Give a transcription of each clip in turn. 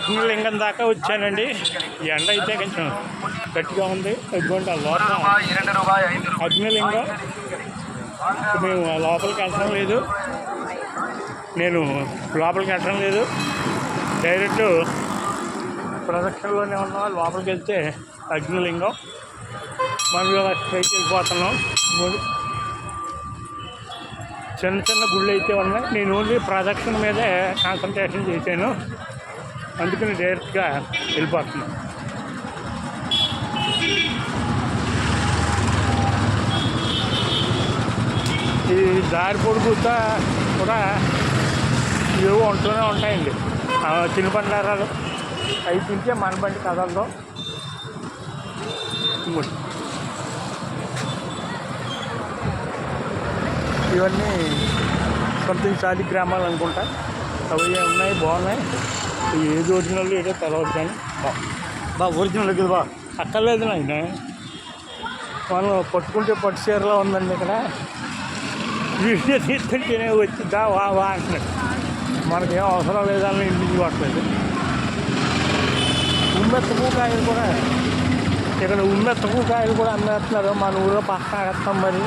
అగ్నిలింగం దాకా వచ్చానండి. ఎండ అయితే కొంచెం గట్టిగా ఉంది. ఇదిగోండి ఆ లోపల అగ్నిలింగం. మేము లోపలికి వెళ్ళడం లేదు. నేను లోపలికి వెళ్ళడం లేదు. డైరెక్ట్ ప్రొడక్షన్లోనే ఉన్నాం. లోపలికి వెళ్తే అగ్నిలింగం. మనం ఇలా స్ట్రైక్ వెళ్ళిపోతున్నాం. చిన్న చిన్న గుళ్ళు అయితే ఉన్నాయి. నేను ఓన్లీ ప్రదక్షిణ మీదే కాన్సన్ట్రేషన్ చేశాను. అందుకని డైరెక్ట్గా వెళ్ళిపోతున్నాం. ఈ దారి పొడుగుతా కూడా ఏవో ఉంటూనే ఉంటాయండి. చిన్న బండారాలు. అవి తింటే మన బండి కదలదు ఇవన్నీ సంథింగ్ సాది గ్రామాలు అనుకుంటా. అవి ఉన్నాయి బాగున్నాయి? ఏది ఒరిజినల్ ఏదో తెలవదు కానీ. బా బా ఒరిజినల్ కదా బా. అక్కర్లేదు నాయన. మనం పట్టుకుంటే పట్టు చీరలా ఉందండి ఇక్కడ. వీడియో తీస్తుంటేనే వచ్చి దా వా వా అంటున్నాడు. మనకేం అవసరం లేదని ఇంటికి పట్టలేదు. ఉమ్మెత్తకూకాయలు కూడా. ఇక్కడ ఉమ్మెత్తకూకాయలు కూడా అమ్మేస్తున్నారు. మన ఊరిలో పక్కన వేస్తాం మరి.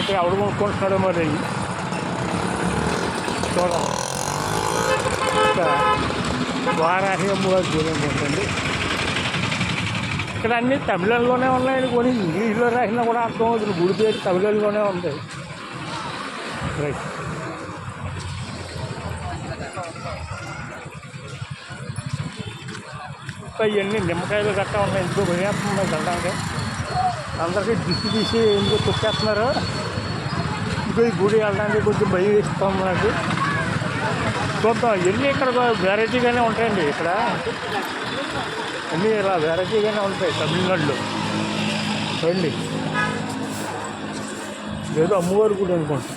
ఇక్కడ ఎవడు కొనుక్కుంటున్నాడో మరి. చూడాలి. వారాహి అమ్మవారి దూరం ఉంటుంది ఇక్కడ అన్ని తమిళంలోనే ఉన్నాయని కొని ఇంగ్లీష్లో రాసినా కూడా అర్థం అవుతుంది. గుడి పేరు తమిళంలోనే ఉంది. రైట్. ఇంకా ఇవన్నీ నిమ్మకాయలు గట్టా ఉన్నాయి. ఎందుకు భయపడుతున్నాయి వెళ్ళడానికి. అందరికీ దిష్టి తీసి ఎందుకు తొక్కేస్తున్నారు ఇంకో ఈ గుడి వెళ్ళడానికి కొంచెం భయం ఇస్తాం నాకు చూద్దాం ఇవన్నీ ఇక్కడ వెరైటీగానే ఉంటాయండి ఇక్కడ. అన్నీ ఇలా వెరైటీగానే ఉంటాయి తమిళనాడులో. రండి ఏదో అమ్మవారి గుడి అనుకుంటా.